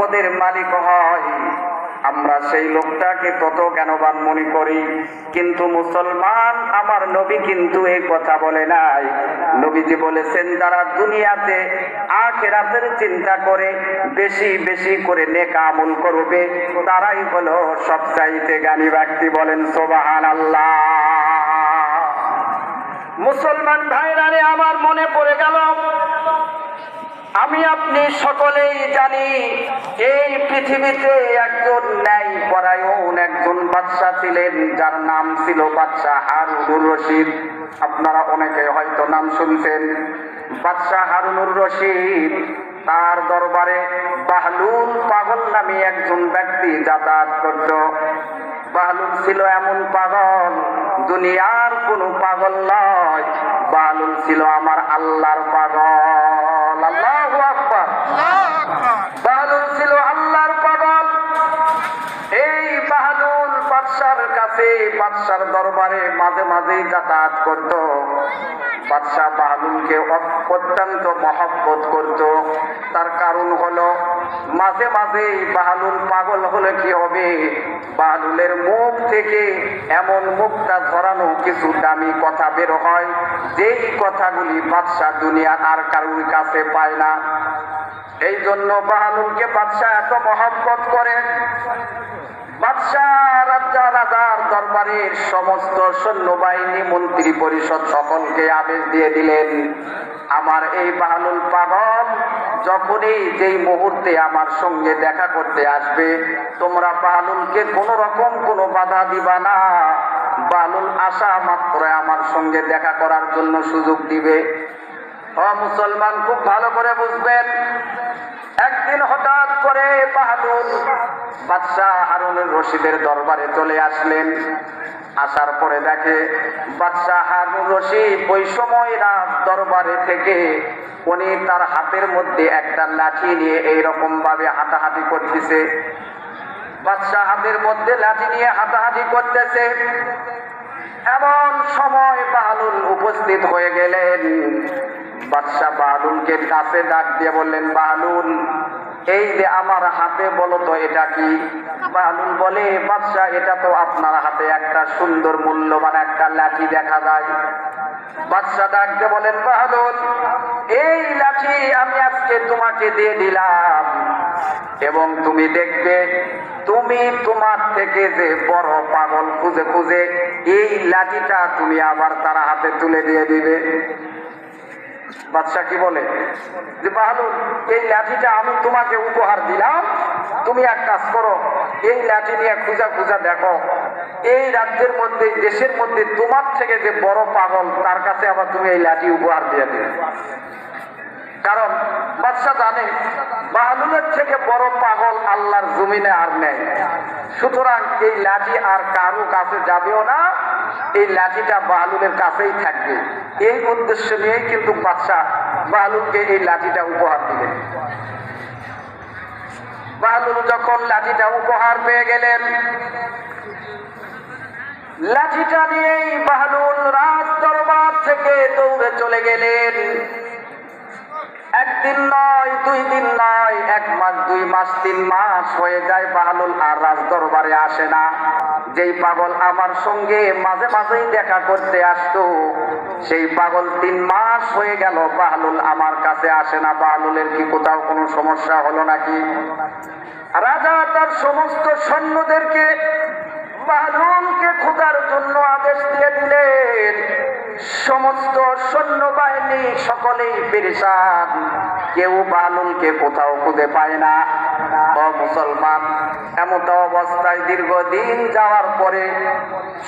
সম্পদের মালিক হয়। আমরা সেই লোকটাকে তত জ্ঞানবান মনে করি, কিন্তু মুসলমান আমার নবী কিন্তু এই কথা বলে নাই। নবীজি বলেছেন, যারা দুনিয়াতে আখেরাতের চিন্তা করে, বেশি বেশি করে নেকা আমল করবে, তারাই হলো সবচাইতে জ্ঞানী ব্যক্তি বলেন সোবাহান আল্লাহ মুসলমান ভাইরারে আমার মনে পড়ে গেল আমি আপনি সকলেই জানি, এই পৃথিবীতে একজন ন্যায় পরায়ণ একজন বাদশা ছিলেন, যার নাম ছিল বাদশাহ হারুনুর রশিদ। আপনারা অনেকে হয়তো নাম শুনছেন। বাদশাহ হারুনুর রশিদ, তার দরবারে বাহলুল পাগল নামে একজন ব্যক্তি যাতায়াত করত। বাহলুল ছিল এমন পাগল, দুনিয়ার কোনো পাগল নয়। বাহলুল ছিল আমার আল্লাহর পাগল। আল্লাহু আকবার। ছিল আল্লাহর পাগল। এই বাহাদুর বাদশার কাছে, বাদশার দরবারে মাঝে মাঝে যাতায়াত করত। বাদশাহ বাহাদুরকে অত্যন্ত মহব্বত করত। তার কারণ হলো মাঝে মাঝে বাহালুল পাগল হলে কি হবে? বাহালুলের মুখ থেকে এমন মুখটা ধরানো কিছু দামি কথা বের হয়, যেই কথাগুলি বাদশাহ দুনিয়ার আর কারুর কাছে পায় না। এই জন্য বাহালুলকে বাদশাহ এত মহব্বত করে। বাদশাহ রাজা, রাজার দরবারের সমস্ত সৈন্যবাহিনী, মন্ত্রী পরিষদ সকলকে আদেশ দিয়ে দিলেন, আমার এই বাহালুল পাগল যখনই যেই মুহূর্তে আমার সঙ্গে দেখা করতে আসবে, তোমরা বালুলকে কোনো রকম কোনো বাধা দিবা না। বালুল আসা মাত্র আমার সঙ্গে দেখা করার জন্য সুযোগ দিবে। মুসলমান, খুব ভালো করে বুঝবেন। একদিন হঠাৎ করে বাহাদুর বাদশাহ হারুনুর রশিদের দরবারে চলে আসলেন। আসার পরে দেখে বাদশাহ হারুন রশিদ ওই সময় রাত দরবারে থেকে উনি তার হাতের মধ্যে একটা লাঠি নিয়ে এইরকম ভাবে হাঁটাহাঁটি করতেছে। বাদশাহ হাতের মধ্যে লাঠি নিয়ে হাঁটাহাঁটি করতেছে। এমন সময় বাহালুল উপস্থিত হয়ে গেলেন। বাদশাহ বাহালুলকে কাছে ডাক দিয়ে বললেন বাহালুল এই যে আমার হাতে বলো তো এটা কি? বাহালুল বলে, বাদশাহ, এটা তো আপনার হাতে একটা সুন্দর মূল্যবান একটা লাঠি দেখা যায়। বাদশাহ ডাক দিয়ে বলেন বাহালুল এই লাঠি আমি আজকে তোমাকে দিয়ে দিলাম। এবং তুমি দেখবে, তুমি তোমার থেকে যে বড় পাগল খুঁজে খুঁজে এই লাঠিটা তুমি আবার তার হাতে তুলে দিয়ে দিবে। বাদশাহ কি বলে? যে বাহাদুর, এই লাঠিটা আমি তোমাকে উপহার দিলাম। তুমি এক কাজ করো, এই লাঠি নিয়ে খুঁজা খুঁজা দেখো। এই রাজ্যের মধ্যে দেশের মধ্যে তোমার থেকে যে বড় পাগল, তার কাছে আবার তুমি এই লাঠি উপহার দিয়ে দিবে কারণ বাদশাহ জানে বাহাদুরের থেকে বড় পাগল আল্লাহর জমিনে আর নেই। সুতরাং এই লাঠি আর কারও কাছে যাবেও না, এই লাঠিটা বাহালুলের কাছেই থাকবে। এই উদ্দেশ্য নিয়েই কিন্তু বাদশাহ বাহালুলকে এই লাঠিটা উপহার দিলেন। বাহালুল যখন লাঠিটা উপহার পেয়ে গেলেন, লাঠিটা নিয়েই বাহালুল রাজ দরবার থেকে দৌড়ে চলে গেলেন। একদিন নয়, দুই দিন নয়, এক মাস, দুই মাস, তিন মাস হয়ে যায় আর রাজ দরবারে আসে না। যেই পাগল আমার সঙ্গে মাঝে মাঝেই দেখা করতে আসতো, সেই পাগল তিন মাস হয়ে গেল বাহালুল আমার কাছে আসে না। বাহালুলের কি কোথাও কোনো সমস্যা হলো নাকি? রাজা তার সমস্ত সৈন্যদেরকে বাহালুলকে খোঁজার জন্য আদেশ দিয়ে দিলেন। সমস্ত সৈন্যবাহিনী সকলেই পেরেশান। কেউ বাহালুলকে কোথাও খুঁজে পায় না। মুসলমান, এমত অবস্থায় দীর্ঘদিন যাওয়ার পরে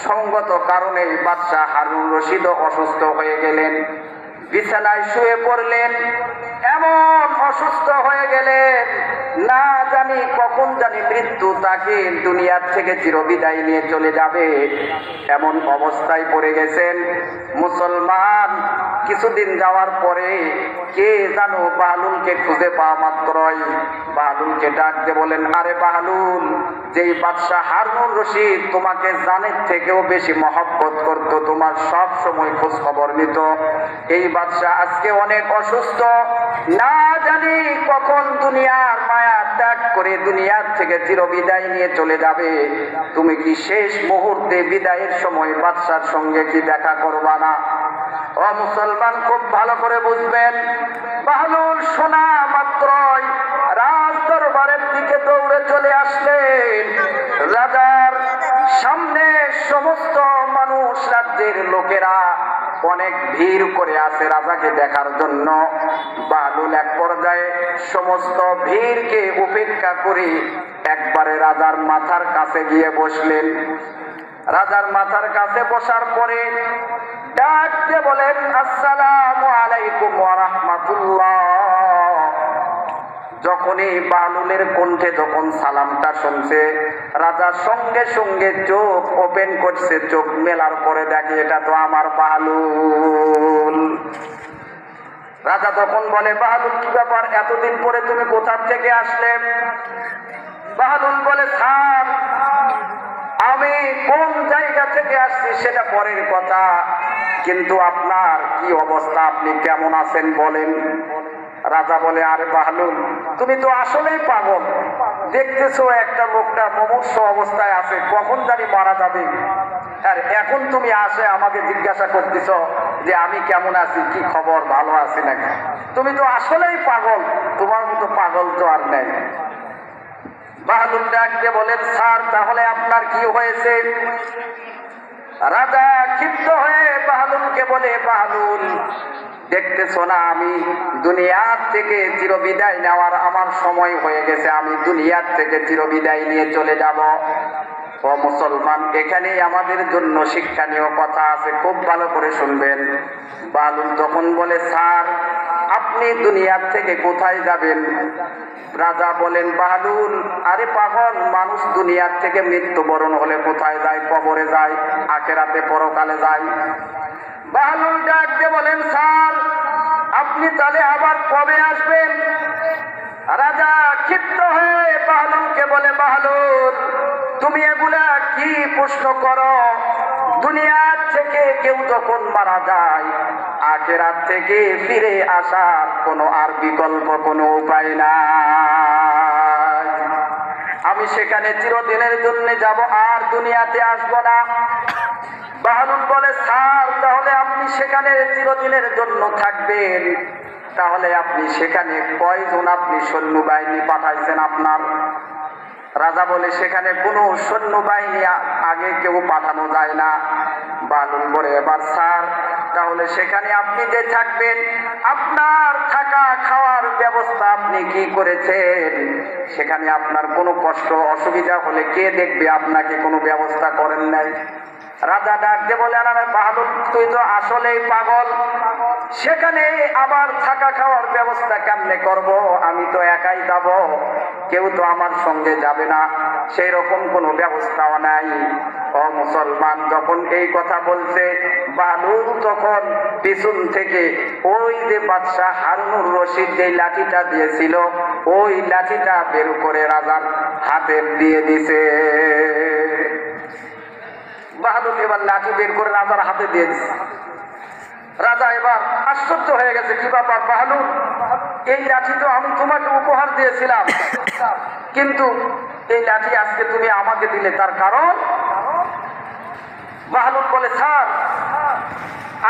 সঙ্গত কারণে বাদশাহ হারুন রশিদ অসুস্থ হয়ে গেলেন। বিছানায় শুয়ে পড়লেন, এমন অসুস্থ হয়ে গেলেন না জানি কখন জানি মৃত্যু তাকে দুনিয়ার থেকে চিরবিদায় নিয়ে চলে যাবে। এমন অবস্থায় পড়ে গেছেন মুসলমান। কিছুদিন যাওয়ার পরে কে জানো বাহালুলকে খুঁজে পাওয়া মাত্রই। বাহালুলকে ডাক দিয়ে বলেন, আরে বাহালুল, যেই বাদশাহ হারুন রশিদ তোমাকে জানের থেকেও বেশি মহব্বত করতো, তোমার সব সময় খোঁজ খবর নিত। এই বাদশাহ আজকে অনেক অসুস্থ। না জানি কখন দুনিয়ার মায়া ত্যাগ করে দুনিয়ার থেকে চিরবিদায় নিয়ে চলে যাবে। তুমি কি শেষ মুহূর্তে বিদায়ের সময় বাদশার সঙ্গে কি দেখা করবা না? ও মুসলমান, খুব ভালো করে বুঝবেন। বাহলুল শোনা মাত্রই রাজ দরবারের দিকে দৌড়ে চলে আসলেন। রাজার সামনে সমস্ত মানুষ, রাজ্যের লোকেরা অনেক ভিড় করে আছে রাজাকে দেখার জন্য। বালুল এক পর্যায়ে সমস্ত ভিড়কে উপেক্ষা করে একবারে রাজার মাথার কাছে গিয়ে বসলেন। রাজার মাথার কাছে বসার পরে ডাকতে বলেন, আসসালামু আলাইকুম ওয়া রাহমাতুল্লাহ। যখনই বালুলের কণ্ঠে যখন সালামটা শুনছে, রাজা সঙ্গে সঙ্গে চোখ ওপেন করছে, চোখ মেলার পরে দেখে এটা তো আমার বালুল রাজা তখন বলে বাহাদুর কি ব্যাপার? এতদিন পরে তুমি কোথা থেকে আসলে? বাহাদুর বলে, স্যার, আমি কোন জায়গা থেকে আসছি সেটা পরের কথা, কিন্তু আপনার কি অবস্থা? আপনি কেমন আছেন বলেন? রাজা বলে, আরে বাহলুল তুমি তো আসলেই পাগল। দেখতেছো একটা লোকটা মমস্য অবস্থায় আছে, কখন জানি মারা যাবে। আর এখন তুমি আসে আমাকে জিজ্ঞাসা করতেছ যে আমি কেমন আছি, কি খবর, ভালো আছি নাকি? তুমি তো আসলেই পাগল, তোমার মতো পাগল তো আর নেই। বাহাদুর ডাকতে বলেন, স্যার, তাহলে আপনার কি হয়েছে? রাজা ক্ষিপ্ত হয়ে বাহাদুরকে বলে বাহাদুর দেখতেছ না, আমি দুনিয়ার থেকে চিরবিদায় নেওয়ার আমার সময় হয়ে গেছে। আমি দুনিয়ার থেকে চিরবিদায় নিয়ে চলে যাব। ও মুসলমান, এখানেই আমাদের জন্য শিক্ষণীয় কথা আছে, খুব ভালো করে শুনবেন। বালুল তখন বলে, স্যার, আপনি দুনিয়ার থেকে কোথায় যাবেন? রাজা বলেন বাহাদুর আরে পাগল, মানুষ দুনিয়ার থেকে মৃত্যুবরণ হলে কোথায় যায়? কবরে যায়, আখেরাতে পরকালে যায়। বাহাদুর ডাক বলেন, স্যার, আপনি তাহলে আবার কবে আসবেন? রাজা ক্ষিপ্ত হয়ে বাহাদুরকে বলে বাহাদুর তুমি এগুলা কি প্রশ্ন করো? দুনিয়ার থেকে কেউ যখন মারা যায় আখেরাত থেকে ফিরে আসার কোনো আর বিকল্প কোনো উপায় নাই। আমি সেখানে চিরদিনের জন্য যাব, আর দুনিয়াতে আসব না। বাহারুন বলে, স্যার, তাহলে আপনি সেখানে চিরদিনের জন্য থাকবেন। তাহলে আপনি সেখানে কয়জন আপনি সৈন্যবাহিনী পাঠাইছেন আপনার? রাজা বলে, সেখানে কোনো সৈন্যবাহিনী আগে কেউ পাঠানো যায় না। বালুন বলে, এবার স্যার, তাহলে সেখানে আপনি যে থাকবেন, আপনার থাকা খাওয়ার ব্যবস্থা আপনি কি করেছেন? সেখানে আপনার কোনো কষ্ট, অসুবিধা হলে কে দেখবে? আপনাকে কোনো ব্যবস্থা করেন নাই? রাজা ডাক দিয়ে বলে আরে বাহাদুর, তুই তো আসলেই পাগল। সেখানে আবার থাকা খাওয়ার ব্যবস্থা কেমনে করব? আমি তো একাই যাব। কেউ তো আমার সঙ্গে যাবে না। সেই রকম কোনো ব্যবস্থাও নাই। ও মুসলমান, যখন এই কথা বলছে বালুর তখন পিছন থেকে ওই যে বাদশাহ হারুনুর রশিদ যে লাঠিটা দিয়েছিল, ওই লাঠিটা বের করে রাজার হাতে দিয়ে দিছে। বাহাদুর এবার লাঠি বের করে রাজার হাতে দিয়ে দিচ্ছে রাজা এবার আশ্চর্য হয়ে গেছে, কি ব্যাপার বাহাদুর? এই লাঠি তো আমি তোমাকে উপহার দিয়েছিলাম। কিন্তু এই লাঠি আজকে তুমি আমাকে দিলে, তার কারণ? বাহাদুর বলে, স্যার,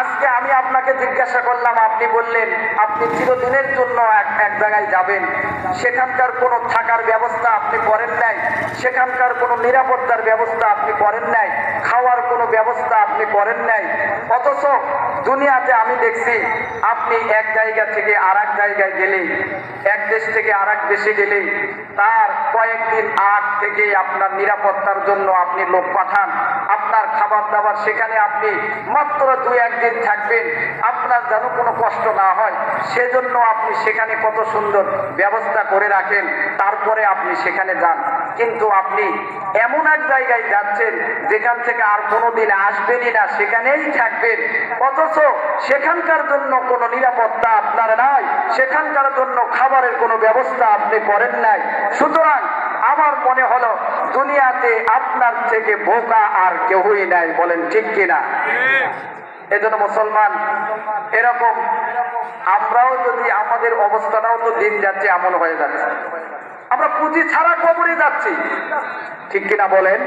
আজকে আমি আপনাকে জিজ্ঞাসা করলাম, আপনি বললেন, আপনি চিরদিনের জন্য এক এক জায়গায় যাবেন। সেখানকার কোনো থাকার ব্যবস্থা আপনি করেন নাই। সেখানকার কোনো নিরাপত্তার ব্যবস্থা আপনি করেন নাই খাওয়ার কোনো ব্যবস্থা আপনি করেন নাই। অথচ দুনিয়াতে আমি দেখছি, আপনি এক জায়গা থেকে আর জায়গায় গেলে এক দেশ থেকে আর দেশে গেলে তার কয়েকদিন আগ থেকে আপনার নিরাপত্তার জন্য আপনি লোক পাঠান, আপনার খাবার দাবার সেখানে আপনি মাত্র দুই একদিন থাকবেন, আপনার যেন কোনো কষ্ট না হয়, সেজন্য আপনি সেখানে কত সুন্দর ব্যবস্থা করে রাখেন, তারপরে আপনি সেখানে যান। কিন্তু আপনি এমন এক জায়গায় যাচ্ছেন যেখান থেকে আর কোনোদিন আসবেনই না, সেখানেই থাকবেন। অথচ সেখানকার জন্য কোনো নিরাপত্তা আপনার নাই, সেখানকার জন্য খাবারের কোনো ব্যবস্থা আপনি করেন নাই। সুতরাং আমার মনে হলো, দুনিয়াতে আপনার থেকে বোকা আর কেউই নাই, বলেন ঠিক কিনা? এজন্য মুসলমান, এরকম আমরাও যদি, আমাদের অবস্থাটাও তো দিন যাচ্ছে, এমন হয়ে যাচ্ছে। আমরা পুঁজি ছাড়া কবরে যাচ্ছি। ঠিক কিনা বলেন?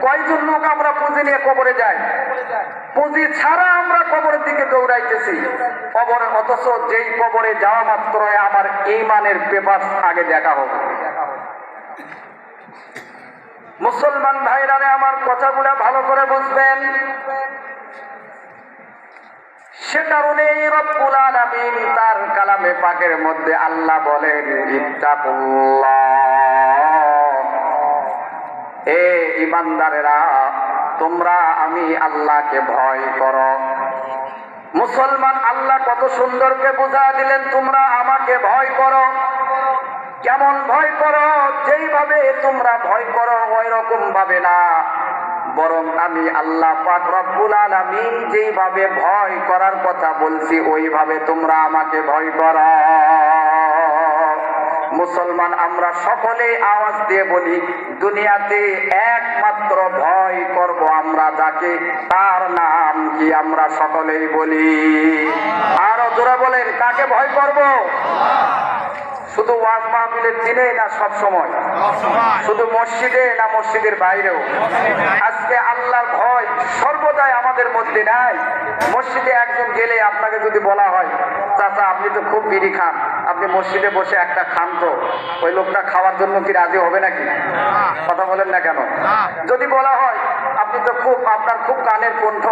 কয়জন লোক আমরা পুঁজি নিয়ে কবরে যাই? পুঁজি ছাড়া আমরা কবরের দিকে দৌড়াইতেছি। কবরে অথচ যেই কবরে যাওয়া মাত্র আমার ইমানের পেপার আগে দেখা হবে। মুসলমান ভাইরারে আমার কথাগুলা ভালো করে বুঝবেন। সে কারণে রব্বুল আলামিন তার কালামে পাকের মধ্যে আল্লাহ বলেন, ইত্তাকুল্লাহ। এ ইমানদারেরা তোমরা আমি আল্লাহকে ভয় করো। মুসলমান আল্লাহ কত সুন্দরকে বুঝা দিলেন, তোমরা আমাকে ভয় করো। কেমন ভয় করো? যেইভাবে তোমরা ভয় করো ওই রকম ভাবে না। বরং আমি আল্লাহ পাক রব্বুল আলামিন যেইভাবে ভয় করার কথা বলছি, ওইভাবে তোমরা আমাকে ভয় করো। মুসলমান, আমরা সকলে আওয়াজ দিয়ে বলি, দুনিয়াতে একমাত্র ভয় করব আমরা যাকে, তার নাম কি আমরা সকলেই বলি। আরও জোরে বলেন, কাকে ভয় করব? শুধু ওয়াজ মাহফিলের দিনে না সব সময়? শুধু মসজিদে না মসজিদের বাইরেও? আজকে আল্লাহর ভয় সর্বদাই আমাদের মধ্যে নাই। মসজিদে একজন গেলে আপনাকে যদি বলা হয় চাচা আপনি তো খুব বিড়ি খান। আপনি মসজিদে বসে একটা খান তো ওই লোকটা খাওয়ার জন্য কি রাজি হবে নাকি? কথা বলেন না কেন? যদি বলা হয়, আপনি তো খুব, আপনার খুব গানের কণ্ঠ,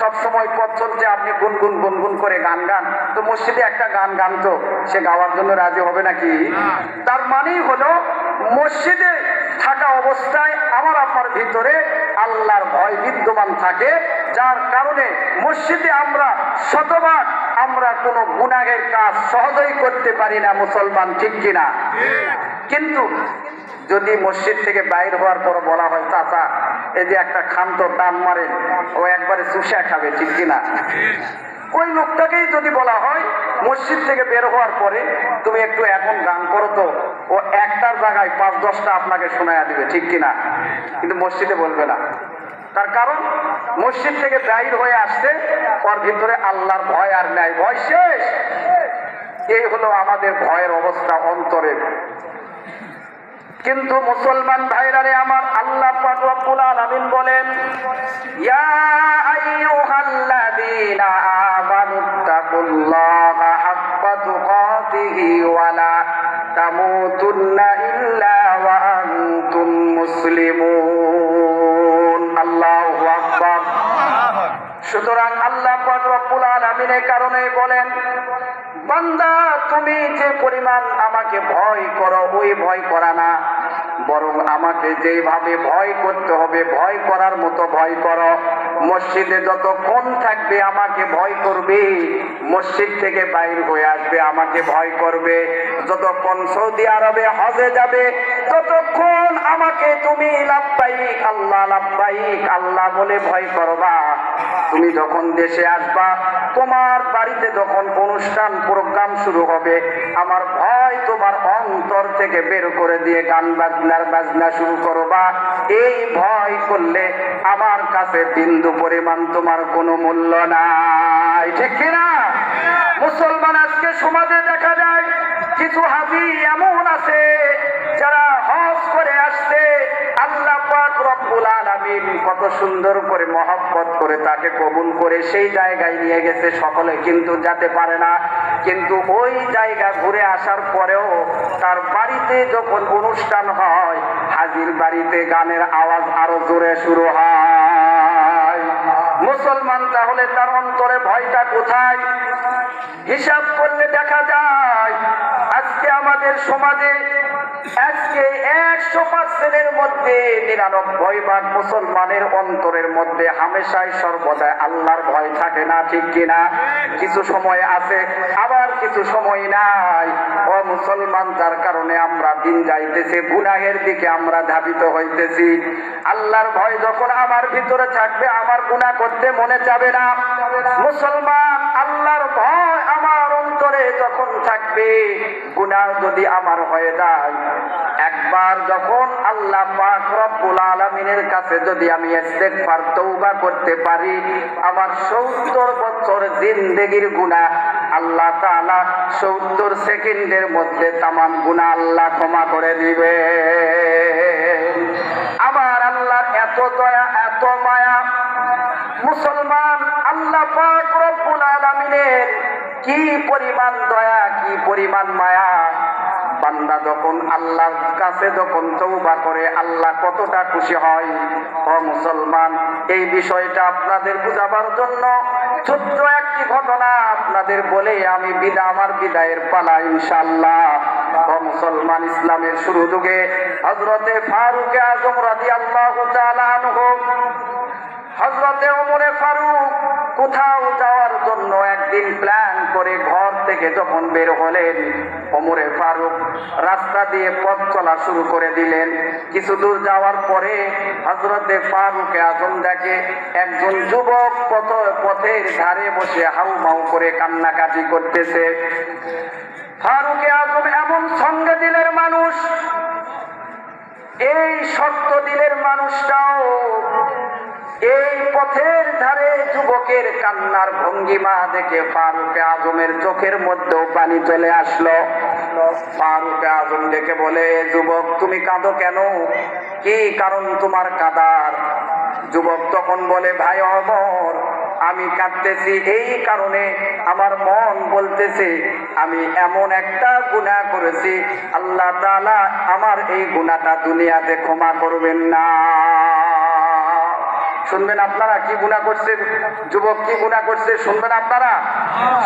সব সময় পথ চলছে, আপনি গুনগুন গুনগুন করে গান গান, তো মসজিদে একটা গান গান তো সে গাওয়ার জন্য রাজি হবে নাকি? তার মানেই হলো, মসজিদে থাকা অবস্থায় আমার আপনার ভিতরে আল্লাহর ভয় বিদ্যমান থাকে, যার কারণে মসজিদে আমরা শতবার আমরা কোনো গুনাহের কাজ সহজেই করতে পারি না, মুসলমান ঠিক কিনা? কিন্তু যদি মসজিদ থেকে বাইর হওয়ার পর বলা হয়, চাচা, এই যে একটা খান্ত টান মারেন, ও একবারে চুষা খাবে, ঠিক কিনা? ওই লোকটাকেই যদি বলা হয়, মসজিদ থেকে বের হওয়ার পরে তুমি একটু এখন গান করো তো, ও একটার জায়গায় পাঁচ দশটা আপনাকে শোনায়া দিবে, ঠিক কিনা? কিন্তু মসজিদে বলবে না। তার কারণ, মসজিদ থেকে বাইর হয়ে আসছে, ওর ভিতরে আল্লাহর ভয় আর নাই। ভয় শেষ। এই হলো আমাদের ভয়ের অবস্থা, অন্তরের। কিন্তু মুসলমান ভাইরারে আমার, আল্লাহ পাক রব্বুল আলামিন বলেন, ইয়া আইয়ুহাল্লাযীনা আমানুত্তাকুল্লাহা হাক্কা তুকাতিহি ওয়া তামুতুন্না রব্বুল কারণে বলেন, বান্দা, তুমি যে পরিমাণ আমাকে ভয় করো, ওই ভয় করা না। বরং আমাকে যেভাবে ভয় করতে হবে, ভয় করার মতো ভয় করো। মসজিদে যতক্ষণ থাকবে আমাকে ভয় করবে, মসজিদ থেকে বাইর হয়ে আসবে, আমাকে ভয় করবে। যতক্ষণ সৌদি আরবে হজে যাবে, ততক্ষণ আমাকে তুমি লাভবাহিক, আল্লাহ লাভবাহিক, আল্লাহ বলে ভয় করবা। তুমি যখন দেশে আসবা, তোমার বাড়িতে যখন অনুষ্ঠান প্রোগ্রাম শুরু হবে, আমার ভয় তোমার অন্তর থেকে বের করে দিয়ে গান বাজনার বাজনা শুরু করবা। এই ভয় করলে আমার কাছে বিন্দু পরিমাণ তোমার কোনো মূল্য নাই। ঠিক কিনা মুসলমান আজকে সমাজে দেখা যায়, কিছু হাজি এমন আছে যারা হজ করে আসছে আল্লাহ পাক কত সুন্দর করে মহব্বত করে তাকে কবুল করে সেই জায়গায় নিয়ে গেছে সকলে। কিন্তু পারে না, কিন্তু ওই জায়গা ঘুরে আসার পরেও তার বাড়িতে যখন অনুষ্ঠান হয়, হাজির বাড়িতে গানের আওয়াজ আরও জোরে শুরু হয়। মুসলমান তাহলে তার অন্তরে ভয়টা কোথায়? হিসাব করলে দেখা যায়, আজকে আমাদের সমাজে আজকে একশো পার্সেন্টের মধ্যে নিরানব্বই ভাগ মুসলমানের অন্তরের মধ্যে হামেশাই আল্লাহর ভয় থাকে না, ঠিক কিনা? কিছু সময় আছে, আবার কিছু সময় নাই। ও মুসলমান কারণে আমরা দিন যাইতেছি, গুনাহের দিকে আমরা ধাবিত হইতেছি। আল্লাহর ভয় যখন আমার ভিতরে থাকবে, আমার গুনাহ করতে মনে যাবে না। মুসলমান, আল্লাহর ভয় আমার অন্তরে যখন থাকবে, গুনাহ যদি আমার হয়ে যায় একবার যখন আল্লাহ পাক রব্বুল আলামিনের কাছে যদি আমি ইস্তেগফার, তওবা করতে পারি, আমার 70 বছর জিন্দেগির গুনাহ, আল্লাহ তাআলা সত্তর সেকেন্ডের মধ্যে তামাম গুনাহ আল্লাহ ক্ষমা করে দিবে। আবার আল্লাহর এত দয়া, এত মায়া, মুসলমান আল্লাহ পাক রব্বুল আলামিনের কি পরিমাণ দয়া, কি পরিমাণ মায়া? বান্দা যখন আল্লাহর কাছে যখন তৌবা করে, আল্লাহ কতটা খুশি হয়? ও মুসলমান, এই বিষয়টা আপনাদের বুঝাবার জন্য ছোট্ট একটি ঘটনা আপনাদের বলে আমি বিদা আমার বিদায়ের পালা ইনশাল্লাহ মুসলমান, ইসলামের শুরু যুগে হজরতে ফারুক আজম রাজি আল্লাহ হজরতে ওমরে ফারুক কোথাও যাওয়ার জন্য একদিন প্ল্যান করে ঘর থেকে যখন বের হলেন, ওমরে ফারুক রাস্তা দিয়ে পথ চলা শুরু করে দিলেন। কিছু দূর যাওয়ার পরে হজরতে ফারুক আজম দেখে একজন যুবক পথ, পথের ধারে বসে হাউ মাউ করে কান্নাকাটি করতেছে। ফারুকে আজম এমন সঙ্গে দিলের মানুষ, এই সত্য দিলের মানুষটাও এই পথের ধারে যুবকের কান্নার ভঙ্গিমা দেখে ফারুক আজমের চোখের মধ্যেও পানি চলে আসলো। ফারুক আজম দেখে বলে, যুবক, তুমি কাঁদো কেন? কি কারণ তোমার কাদার? যুবক তখন বলে, ভাই অমর, আমি কাঁদতেছি। এই কারণে আমার মন বলতেছে, আমি এমন একটা গুনাহ করেছি। আল্লাহ তাআলা আমার এই গুনাহটা দুনিয়াতে ক্ষমা করবেন না। শুনবেন আপনারা কি গুণা করছে যুবক কি গুণা করছে? শুনবেন আপনারা?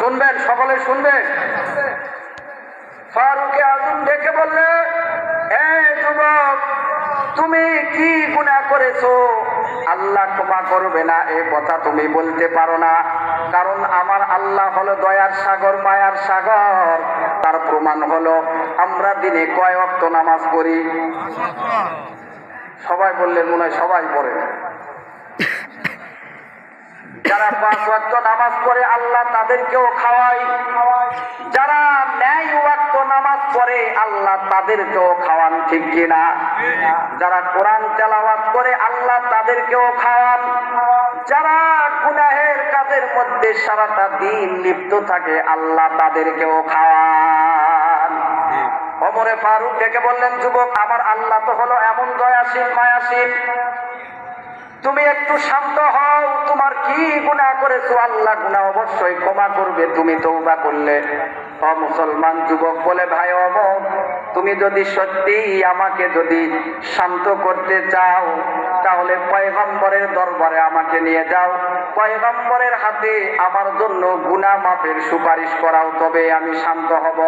শুনবেন, সকলে শুনবেন। ফারুকে আজম ডেকে বললে তুমি কি গুণা করেছ? আল্লাহ ক্ষমা করবে না, এ কথা তুমি বলতে পারো না। কারণ আমার আল্লাহ হলো দয়ার সাগর, মায়ার সাগর। তার প্রমাণ হলো, আমরা দিনে কয় অক্ত নামাজ পড়ি? সবাই বললেন, মনে হয় সবাই পড়ে। যারা পাঁচ ওয়াক্ত নামাজ পড়ে, আল্লাহ তাদেরকেও খাওয়াই যারা ন্যায় ওয়াক্ত নামাজ পড়ে, আল্লাহ তাদেরকেও খাওয়ান, ঠিক কিনা? যারা কোরআন তেলাওয়াত করে, আল্লাহ তাদেরকেও খাওয়ান। যারা গুনাহের কাজের মধ্যে সারাটা দিন লিপ্ত থাকে, আল্লাহ তাদেরকেও খাওয়ান। অমরে ফারুক ডেকে বললেন, যুবক, আমার আল্লাহ তো হলো এমন দয়াশীল, মায়াশীল। তুমি একটু শান্ত হও, তোমার কি গুনাহ করেছ? আল্লাহ গুনাহ অবশ্যই ক্ষমা করবে, তুমি তৌবা করলে। ও মুসলমান যুবক বলে, ভাই অমর তুমি যদি সত্যি আমাকে যদি শান্ত করতে চাও, তাহলে পয়গম্বরের দরবারে আমাকে নিয়ে যাও। পয়গম্বরের হাতে আমার জন্য গুনাহ মাপের সুপারিশ করাও, তবে আমি শান্ত হব।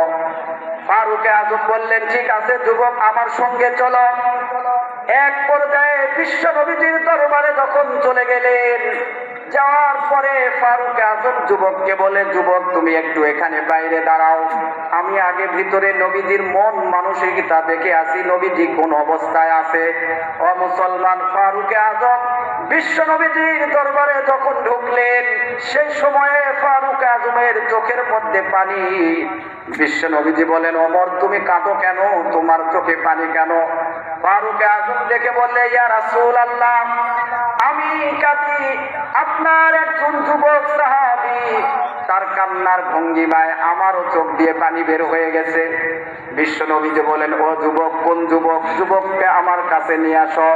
ফারুকে আজম বললেন, ঠিক আছে যুবক, আমার সঙ্গে চলো। এক পর্যায়ে বিশ্ব নবীজির দরবারে যখন চলে গেলেন, যাওয়ার পরে ফারুক আজম যুবককে বলে, যুবক, তুমি একটু এখানে বাইরে দাঁড়াও। আমি আগে ভিতরে নবীজির মন মানসিকতা দেখে আসি। নবীজি কোন অবস্থায় আছে? ও মুসলমান ফারুক আজম বিশ্ব নবীজির দরবারে যখন ঢুকলেন, সেই সময়ে ফারুক আজমের চোখের মধ্যে পানি। বিশ্ব নবীজি বলেন, অমর, তুমি কাঁদো কেন? তোমার চোখে পানি কেন? ফারুক আজম দেখে বললে, ইয়া রাসূল আল্লাহ আমি কাঁদি। আপনার একজন যুবক সাহাবী, তার কান্নার ভঙ্গিমায় আমারও চোখ দিয়ে পানি বের হয়ে গেছে। বিশ্ব নবীজি বলেন, ও যুবক, কোন যুবক? যুবককে আমার কাছে নিয়ে আসো।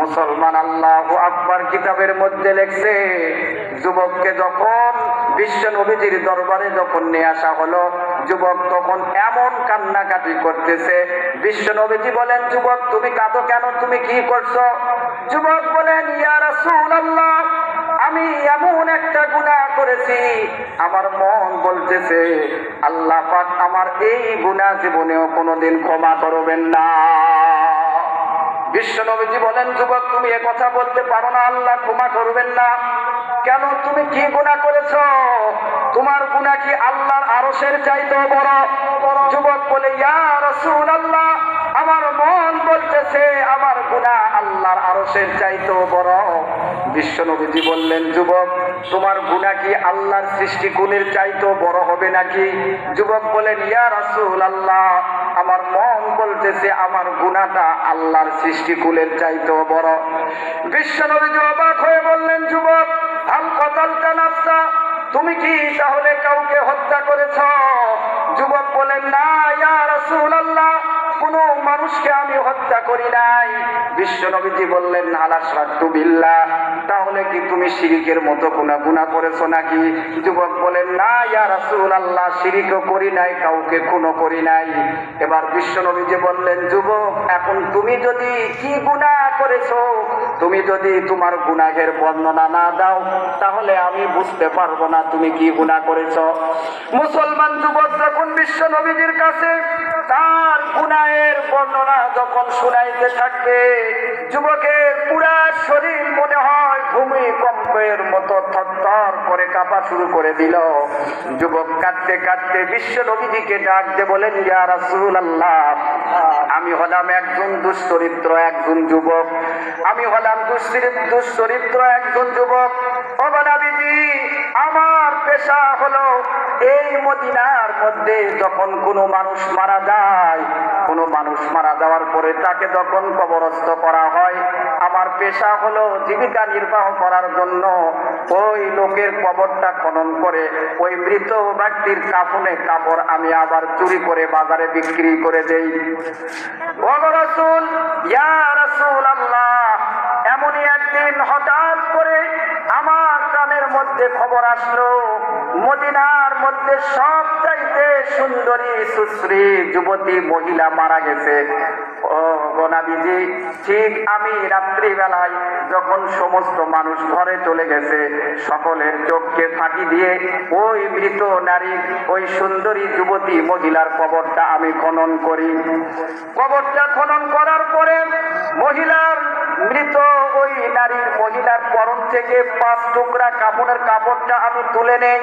মুসলমান আল্লাহ ও আকবার কিতাবের মধ্যে লেখছে, যুবককে যখন বিশ্ব নবীজির দরবারে যখন নিয়ে আসা হলো যুবক তখন এমন কান্নাকাটি করতেছে বিশ্ব নবীজি বলেন, যুবক, তুমি কাঁদো কেন? তুমি কি করছ? যুবক বলেন, ইয়া রাসূলুল্লাহ, আমি এমন একটা গুনাহ করেছি। আমার মন বলতেছে, আল্লাহ পাক আমার এই গুনাহ জীবনেও কোনোদিন ক্ষমা করবেন না। বিশ্ব নবীজি বলেন, যুবক, তুমি এ কথা বলতে পারো না, আল্লাহ ক্ষমা করবেন না। কেন তুমি কি গুনাহ করেছ? তোমার গুনাহ কি আল্লাহর আরশের চাইতেও বড়? যুবক বলে, ইয়া রাসূলুল্লাহ, আমার মন বলতেছে আমার গুনাহ আল্লাহর আরশের চাইতেও বড়। বিশ্ব নবীজি বললেন, যুবক, তোমার গুনাহ কি আল্লাহর সৃষ্টিকুলের চাইতেও বড় হবে নাকি? যুবক বলেন, ইয়া রাসূল আল্লাহ আমার মন বলতেছে আমার গুনাহটা আল্লাহর সৃষ্টিকুলের চাইতেও বড়। বিশ্ব নবীজি অবাক হয়ে বললেন, যুবক তুমি কি তাহলে কাউকে হত্যা করেছ? যুবক বলেন, না, ইয়া রাসূলুল্লাহ, কোনো মানুষকে আমি হত্যা করি নাই। বিশ্ব নবীজি বললেন সাত্তু বিল্লাহ, তাহলে কি তুমি শিরিকের মতো গুণা গুণা করেছ নাকি? যুবক বলেন, না, ইয়া রাসূল আল্লাহ শিরিকও করি নাই, কাউকে খুনও করি নাই। এবার বিশ্ব নবীজি বললেন, যুবক, এখন তুমি যদি কি গুণা করেছ তুমি যদি তোমার গুনাহের বর্ণনা না দাও, তাহলে আমি বুঝতে পারব না তুমি কি গুণা করেছ। মুসলমান যুবক যখন বিশ্ব নবীজির কাছে তার গুনাহের বর্ণনা যখন শুনাইতে থাকবে, যুবকের পুরা শরীর মনে হয় ভূমিকম্পের মতো থরথর করে কাঁপা শুরু করে দিল। যুবক কাঁদতে কাঁদতে বিশ্ব নবীজিকে ডাকতে বলেন আল্লাহ আমি হলাম একজন দুশ্চরিত্র, একজন যুবক। আমি হলাম দুশ্চরিত্র একজন যুবক। আমার পেশা হলো এই মদিনার মধ্যে যখন কোনো মানুষ মারা যায়, কোনো মানুষ মারা যাওয়ার পরে তাকে যখন কবরস্থ করা হয়, আমার পেশা হলো জীবিকা নির্বাহ করার জন্য ওই লোকের কবরটা খনন করে, ওই মৃত ব্যক্তির কাপনে কাপড় আমি আবার চুরি করে বাজারে বিক্রি করে দেই। এমনই একদিন হঠাৎ করে আমার কানের মধ্যে খবর আসলো মদিনার মধ্যে সব চাইতে সুন্দরী সুশ্রী যুবতী মহিলা মারা গেছে। ও ঠিক আমি রাত্রিবেলায় যখন সমস্ত মানুষ ঘরে চলে গেছে, সকলের চোখকে ফাঁকি দিয়ে ওই মৃত নারী, ওই সুন্দরী যুবতী মহিলার কবরটা আমি খনন করি। কবরটা খনন করার পরে মহিলার মৃত নারীর মহিলার পরন থেকে পাঁচ টুকরা কাপড়ের কাপড়টা আমি তুলে নেই।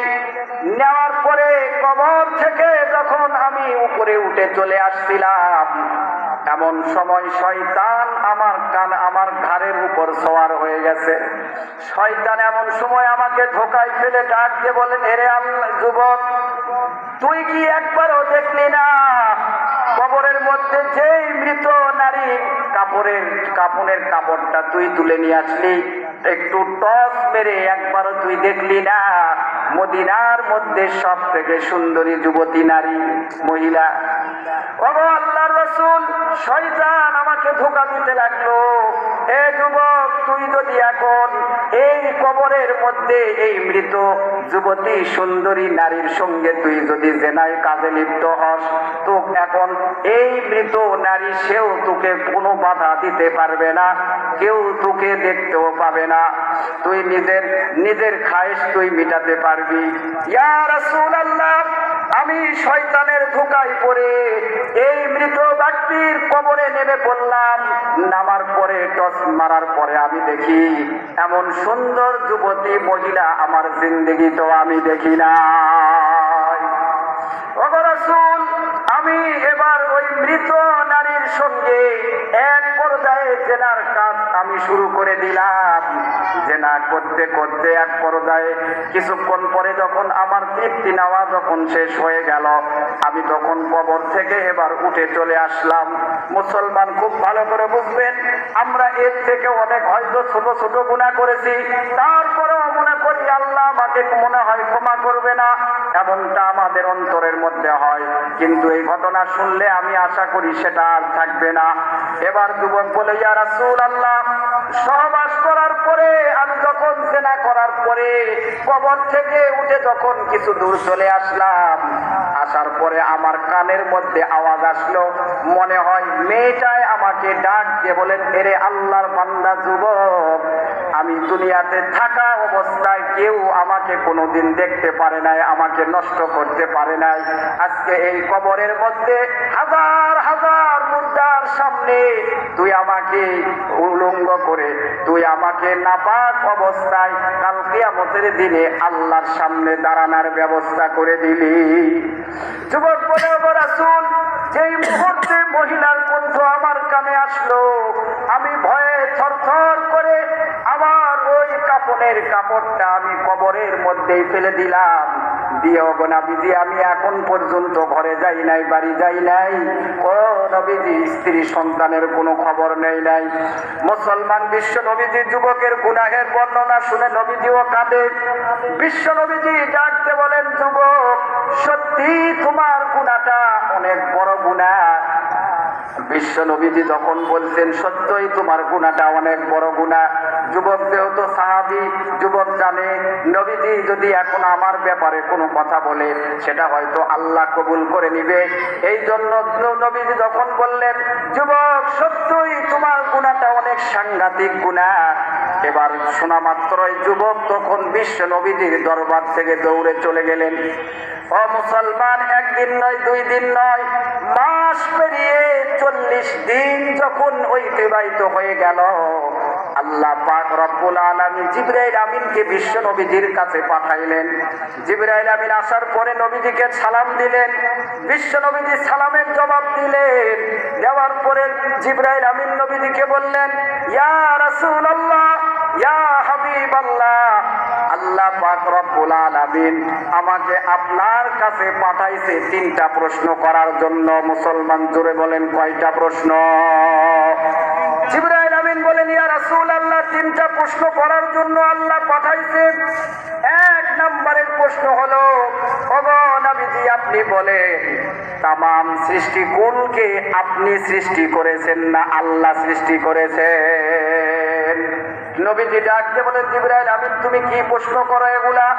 নেওয়ার পরে কবর থেকে যখন আমি উপরে উঠে চলে আসছিলাম, এমন সময় শয়তান আমার কান, আমার ঘাড়ের উপর সওয়ার হয়ে গেছে। শয়তান এমন সময় আমাকে ধোকায় ফেলে ডাক দিয়ে বলেন এরে আল্লাহ, যুবক, তুই কি একবারও দেখলি না? কবরের মধ্যে যেই মৃত নারী কাপড়ের কাপড়ের কাপড়টা তুই তুলে নিয়ে আসলি, একটু টস মেরে একবারও তুই দেখলি না। মদিনার মধ্যে সব থেকে সুন্দরী যুবতী নারী, মহিলা। আমাকে ধোকা দিতে লাগল। এ যুবক, তুই যদি এখন এই কবরের মধ্যে এই মৃত যুবতী সুন্দরী নারীর সঙ্গে তুই যদি জেনায় কাজে লিপ্ত হস, তো এখন এই মৃত নারী সেও তোকে কোনো বাধা দিতে পারবে না, কেউ তোকে দেখতেও পাবে না। তুই নিজের নিজের খায়েশ তুই মিটাতে পারবি। ইয়া রাসূলুল্লাহ আমি শয়তানের ধোকায় পড়ে এই মৃত ব্যক্তির কবরে নেমে পড়লাম। নামার পরে, টস মারার পরে আমি দেখি, এমন সুন্দর যুবতী মহিলা আমার জিন্দগি তো আমি দেখি না আমি এবার ওই মৃত নারীর সঙ্গে এক পর্যায়ে জেনার কাজ আমি শুরু করে দিলাম। জেনা করতে করতে এক পর্যায়ে কিছুক্ষণ পরে যখন আমার তৃপ্তি নেওয়া যখন শেষ হয়ে গেল, আমি তখন কবর থেকে এবার উঠে চলে আসলাম। মুসলমান খুব ভালো করে বুঝবেন, আমরা এর থেকে অনেক হয়তো ছোট ছোট গুণা করেছি। তারপরেও মনে আল্লাহ আমাকে মনে হয় ক্ষমা করবে না। এমনটা আমাদের অন্তরের মধ্যে হয়। কিন্তু এই ঘটনা শুনলে আমি আশা করি সেটা আর থাকবে না। এবার যুবক বলে, ইয়া রাসূল আল্লাহ সহবাস করার পরে, আমি যখন জেনা করার পরে, কবর থেকে উঠে যখন কিছু দূর চলে আসলাম, আসার পরে আমার কানের মধ্যে আওয়াজ আসলো। মনে হয় মেয়েটায় আমাকে ডাক দিয়ে বলেন, এরে আল্লাহর বান্দা যুবক আমি দুনিয়াতে থাকা অবস্থায় কেউ আমাকে কোনোদিন দেখতে পারে নাই, আমাকে নষ্ট করতে পারে নাই। আজকে এই কবরের মধ্যে হাজার হাজার মুদ্রার সামনে তুই আমাকে উলঙ্গ করে, তুই আমাকে নাপাক অবস্থায় কাল কিয়ামতের দিনে আল্লাহর সামনে দাঁড়ানোর ব্যবস্থা করে দিলি। যুবক বলে রাসূল, যেই মুহূর্তে মহিলার কণ্ঠ আমার কানে আসলো, আমি ভয়ে থরথর করে ওই কাপড়ের কাপড়টা আমি কবরের মধ্যেই ফেলে দিলাম। দিয়ে ওগো নবীজি, আমি এখন পর্যন্ত ঘরে যাই নাই, বাড়ি যাই নাই। ও নবীজি, স্ত্রী সন্তানের কোনো খবর নেই নাই। মুসলমান বিশ্ব নবীজি, যুবকের গুনাহের বর্ণনা শুনে নবীজিও কাঁদে। বিশ্ব নবীজি ডাকতে বলেন, যুবক, সত্যি তোমার গুণাটা অনেক বড় গুণা বিশ্ব নবীজি যখন বলছেন, সত্যই তোমার গুণাটা অনেক বড় গুণা। যুবক যেহেতু সাহাবি, যুবক জানে, নবীজি যদি এখন আমার ব্যাপারে কোনো কথা বলে, সেটা হয়তো আল্লাহ কবুল করে নিবে। এই জন্য নবীজি যখন বললেন, যুবক, সত্যই তোমার গুণাটা অনেক সাংঘাতিক গুণা। এবার শোনা মাত্রই যুবক তখন বিশ্ব নবীজির দরবার থেকে দৌড়ে চলে গেলেন। ও মুসলমান, একদিন নয়, দুই দিন নয়, মাস পেরিয়ে চল্লিশ দিন যখন অতিবাহিত হয়ে গেল, আল্লাহ পাক রব্বুল আলামিন জিবরাইল আমিনকে বিশ্ব নবীজির কাছে পাঠাইলেন। জিবরাইল আমিন আসার পরে নবীজিকে সালাম দিলেন, বিশ্ব নবীজি সালামের জবাব দিলেন, দেওয়ার পরে জিবরাইল আমিন নবীজিকে বললেন, ইয়া রাসূলুল্লাহ, ইয়া হাবিবাল্লাহ আল্লাহ পাক রব্বুল আলামিন আমাকে আপনার কাছে পাঠাইছে তিনটা প্রশ্ন করার জন্য। মুসলমান জুড়ে বলেন কয়টা প্রশ্ন? জিবরাইল আমিন বলেন, ইয়া রাসূল আল্লাহ তিনটা প্রশ্ন করার জন্য আল্লাহ পাঠাইছে। এক নম্বরের প্রশ্ন হলো, ওগো নবীজি, আপনি বলেন, তামাম সৃষ্টি কোনকে আপনি সৃষ্টি করেছেন না আল্লাহ সৃষ্টি করেছেন? নবীজি ডাকতে বলে, জিবরাইল আমিন, তুমি কি প্রশ্ন করো এগুলা?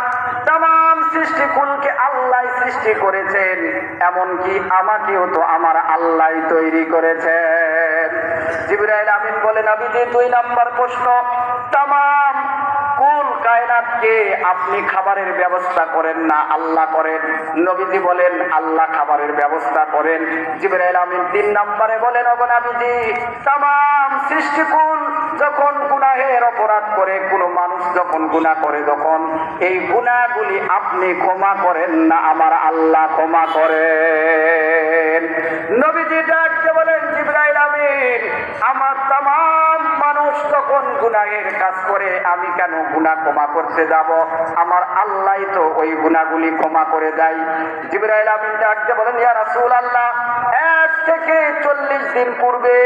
তাম সৃষ্টি কুলকে আল্লাহ সৃষ্টি করেছেন, এমনকি আমাকেও তো আমার আল্লাহ তৈরি করেছেন। জিবরাইল আমিন বলে, নবীজি, দুই নাম্বার প্রশ্ন তাম কোন কায়নাতকে আপনি খাবারের ব্যবস্থা করেন না, আল্লাহ করেন? নবীজি বলেন, আল্লাহ খাবারের ব্যবস্থা করেন। জিবরাইল আমিন তিন নম্বরে বলেন অগনাবিজি তাম সৃষ্টিকুল যখন গুনাহের অপরাধ করে, কোনো মানুষ যখন গুনাহ করে, তখন এই গুনাহগুলি আপনি ক্ষমা করেন না, আমার আল্লাহ ক্ষমা করেন। নবীজি ডাকতে বলেন, জিবরাইল আমিন, আমার তাম মানুষ তখন গুনাহের কাজ করে, আমি কেন গুনাহ ক্ষমা করতে যাব? আমার আল্লাহ তো ওই গুনাহগুলি ক্ষমা করে দেয়। জিবরাইল আমিন ডাকতে বলেন, ইয়া রাসূল আল্লাহ থেকে চল্লিশ দিন পূর্বে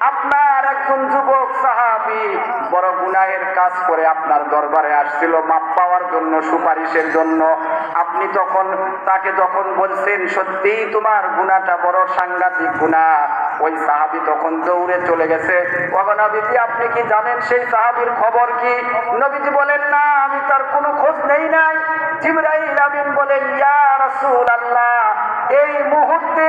আপনার একজন যুবক সাহাবি বড় গুনাহের কাজ করে আপনার দরবারে আসছিল, মাপ পাওয়ার জন্য, সুপারিশের জন্য। আপনি তখন, তাকে যখন বলছেন, সত্যিই তোমার গুনাহটা বড় সাংঘাতিক গুনাহ। ওই সাহাবি তখন দৌড়ে চলে গেছে। নবীজি, আপনি কি জানেন সেই সাহাবির খবর কি? নবীজি বলেন, না, আমি তার কোনো খোঁজ নেই নাই। জিবরাইল আমিন বলেন, ইয়া রাসূলুল্লাহ এই মুহূর্তে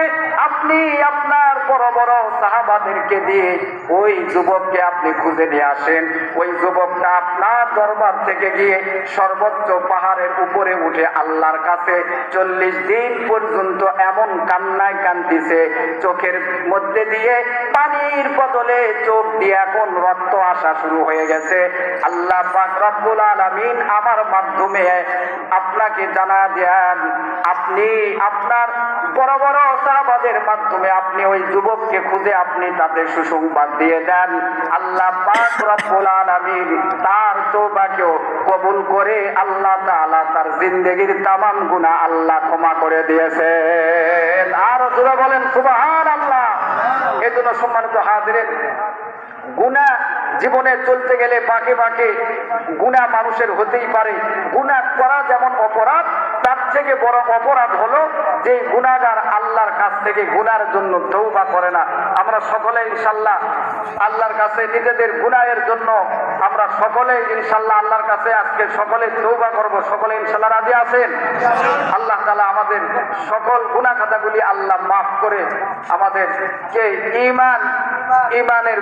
আপনি আপনার বড় বড় সাহাবাদেরকে দিয়ে ওই যুবককে আপনি খুঁজে নিয়ে আসেন। ওই যুবকটা আপনার দরবার থেকে গিয়ে সর্বোচ্চ পাহাড়ের উপরে উঠে আল্লাহর কাছে চল্লিশ দিন পর্যন্ত এমন কান্নায় কান্দিছে, চোখের মধ্যে দিয়ে পানির বদলে চোখ দিয়ে এখন রক্ত আসা শুরু হয়ে গেছে। আল্লাহ রব্বুল আলামিন আমার মাধ্যমে আপনাকে জানা দেন, আপনি আপনার বড় বড় সাহাবাদের মাধ্যমে আপনি ওই যুবককে খুঁজে আপনি তাতে সুসংবাদ দিয়ে দেন। আল্লাহ পাক রব্বুল আলামিন তার তওবাকেও কবুল করে আল্লাহ তাআলা তার জিন্দেগীর তামাম গুনাহ আল্লাহ ক্ষমা করে দিয়েছেন। আর জোরে বলেন, সুবহানাল্লাহ। এজন্য সম্মানিত হাজিরেন গুণা জীবনে চলতে গেলে বাঁকে বাঁকে গুণা মানুষের হতেই পারে। গুণা করা যেমন অপরাধ, তার থেকে বড় অপরাধ হলো যে গুণাগার আল্লাহর কাছ থেকে গুনার জন্য তৌবা করে না। আমরা সকলে ইনশাল্লাহ আল্লাহর কাছে নিজেদের গুনাহের জন্য আমরা সকলে ইনশাল্লাহ আল্লাহর কাছে আজকে সকলে তৌবা করব। সকলে ইনশাল্লাহ রাজি আছেন? আল্লাহ তালা আমাদের সকল গুণা খাতাগুলি আল্লাহ মাফ করে আমাদের কে ইমান, ইমানের